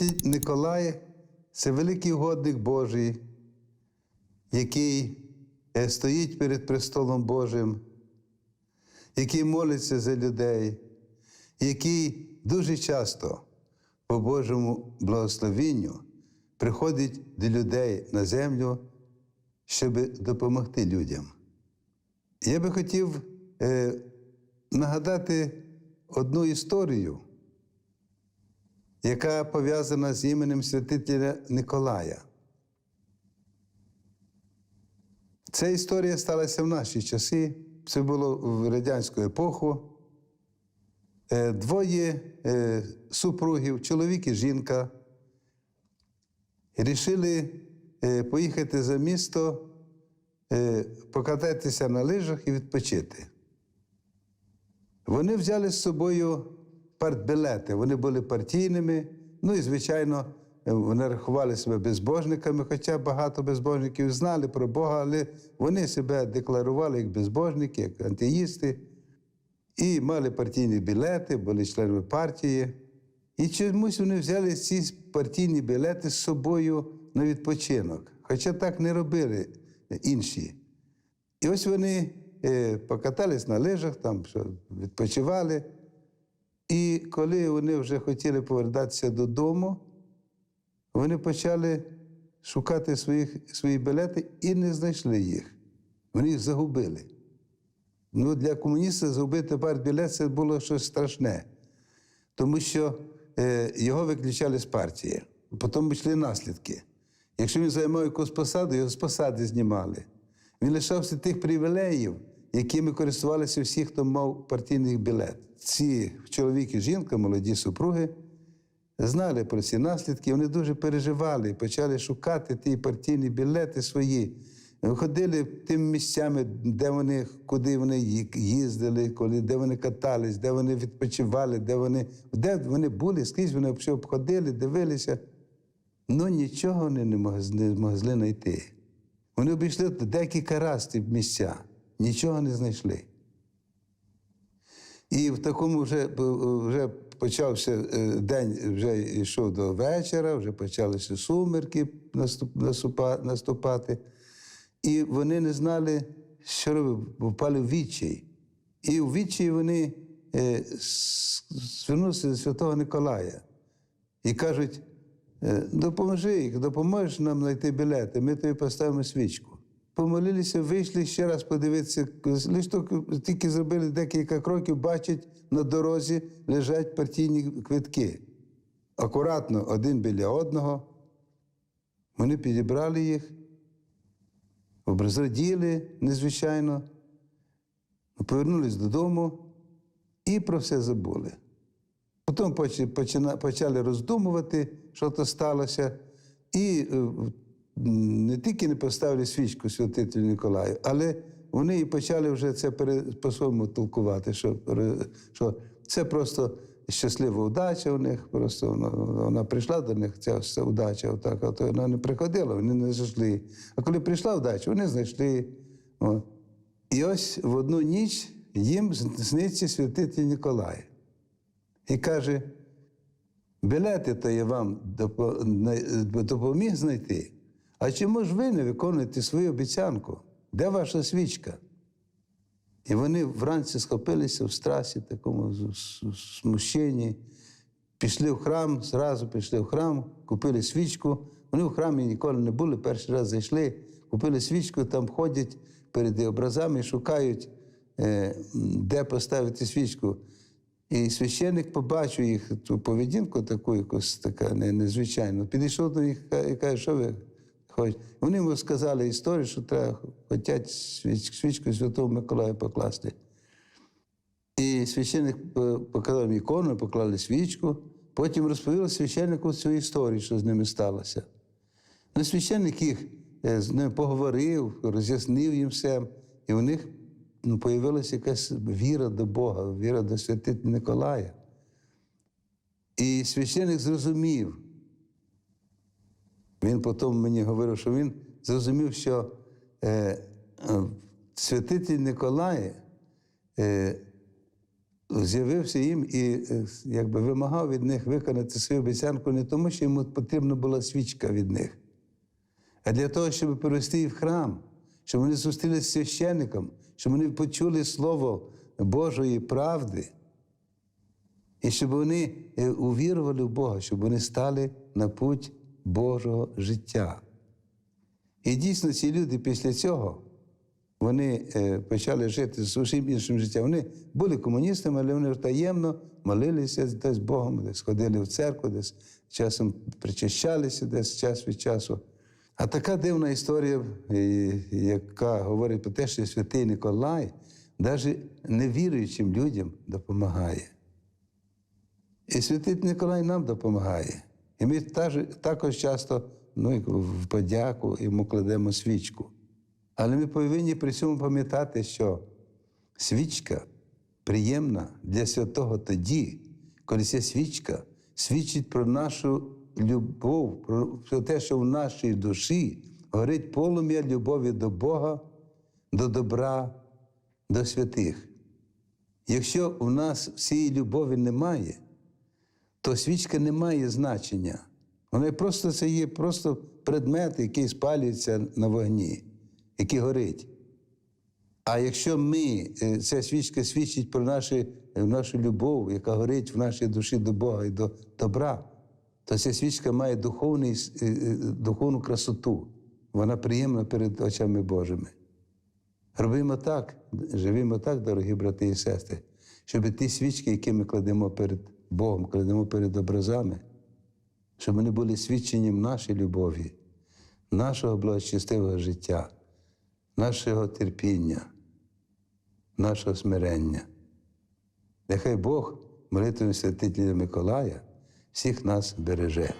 Святитель Николай це великий угодник Божий, який е, стоїть перед престолом Божим, який молиться за людей, який дуже часто по Божому благословенню приходить до людей на землю, щоб допомогти людям. Я би хотів е, нагадати одну історію, яка пов'язана з іменем святителя Николая. Ця історія сталася в наші часи. Це було в радянську епоху. Е, Двоє е, супругів, чоловік і жінка, рішили е, поїхати за місто, покататися на лижах і відпочити. Вони взяли з собою партбілети, вони були партійними, ну і, звичайно, е, вони рахували себе безбожниками, хоча багато безбожників знали про Бога, але вони себе декларували як безбожники, як антеїсти, і мали партійні білети, були членами партії. І чомусь вони взяли ці партійні білети з собою на відпочинок, хоча так не робили інші. І ось вони е, покатались на лижах, там відпочивали. І коли вони вже хотіли повертатися додому, вони почали шукати своїх, свої білети і не знайшли їх. Вони їх загубили. Ну, для комуніста загубити партбілет це було щось страшне, тому що е, його виключали з партії. Потім йшли наслідки. Якщо він займав якусь посаду, його з посади знімали. Він лишався тих привілеїв, якими користувалися всі, хто мав партійний білет. Ці чоловік і жінка, молоді супруги, знали про ці наслідки, вони дуже переживали, почали шукати ті партійні білети свої. Ходили тими місцями, де вони, куди вони їздили, коли, де вони катались, де вони відпочивали, де вони, де вони були, скрізь вони обходили, дивилися. Ну нічого вони не могли, знайти. Вони обійшли декілька разів місця, нічого не знайшли. І в такому вже, вже почався е, день, вже йшов до вечора, вже почалися сумерки наступати. І вони не знали, що робити, бо впали в відчай. І в відчаї вони е, звернулися до Святого Николая і кажуть: е, допоможи їх, допоможеш нам знайти білети, ми тобі поставимо свічку. Помолилися, вийшли ще раз подивитися. Лише тільки- зробили декілька кроків, бачать, на дорозі лежать партійні квитки. Акуратно, один біля одного. Вони підібрали їх, образраділи незвичайно, повернулись додому і про все забули. Потім почали роздумувати, що то сталося, і е, не тільки не поставили свічку святителю Ніколаю, але вони і почали вже це по-своєму толкувати, що, що це просто щаслива удача у них, просто вона, вона прийшла до них, ця, ця удача, отак, а то вона не приходила, вони не знайшли. А коли прийшла удача, вони знайшли. О. І ось в одну ніч їм сниться святитель Ніколай і каже: білети то я вам допоміг знайти. А чому ж ви не виконуєте свою обіцянку? Де ваша свічка? І вони вранці схопилися в страсі, такому смущенні, пішли в храм, зразу пішли в храм, купили свічку. Вони в храмі ніколи не були, перший раз зайшли, купили свічку, там ходять перед образами, шукають, е, де поставити свічку. І священник побачив їх ту поведінку, таку якусь така незвичайну. Підійшов до них і каже, що ви хочете. Вони йому сказали історію, що треба хочуть свічку Святого Миколая покласти. І священник е, показав ікону, поклали свічку, потім розповів священнику цю історію, що з ними сталося. Ну, священник їх е, з ними поговорив, роз'яснив їм все, і у них ну, появилася якась віра до Бога, віра до святителя Николая. І священник зрозумів. Він потім мені говорив, що він зрозумів, що е, е, святитель Николай е, з'явився їм і е, якби вимагав від них виконати свою обіцянку не тому, що йому потрібна була свічка від них, а для того, щоб привести їх в храм, щоб вони зустрілися з священником, щоб вони почули слово Божої правди. І щоб вони е, увірували в Бога, щоб вони стали на путь Божого життя. І дійсно ці люди після цього вони е, почали жити зовсім іншим життям. Вони були комуністами, але вони таємно молилися десь Богом, десь ходили в церкву, десь часом причащалися десь час від часу. А така дивна історія, яка говорить про те, що святий Николай навіть невіруючим людям допомагає. І святий Николай нам допомагає. І ми також часто ну, в подяку йому кладемо свічку. Але ми повинні при цьому пам'ятати, що свічка приємна для святого тоді, коли ця свічка свідчить про нашу любов, про те, що в нашій душі горить полум'я любові до Бога, до добра, до святих. Якщо в нас цієї любові немає, то свічка не має значення. Вона просто це є просто предмет, який спалюється на вогні, який горить. А якщо ми, е, ця свічка свідчить про наші, е, нашу любов, яка горить в нашій душі до Бога і до добра, то ця свічка має духовний, е, духовну красоту. Вона приємна перед очами Божими. Робимо так, живімо так, дорогі брати і сестри, щоб ті свічки, які ми кладемо перед Богом, кладемо перед образами, щоб вони були свідченням нашої любові, нашого благочестивого життя, нашого терпіння, нашого смирення. Нехай Бог молитвою святителя Миколая всіх нас береже.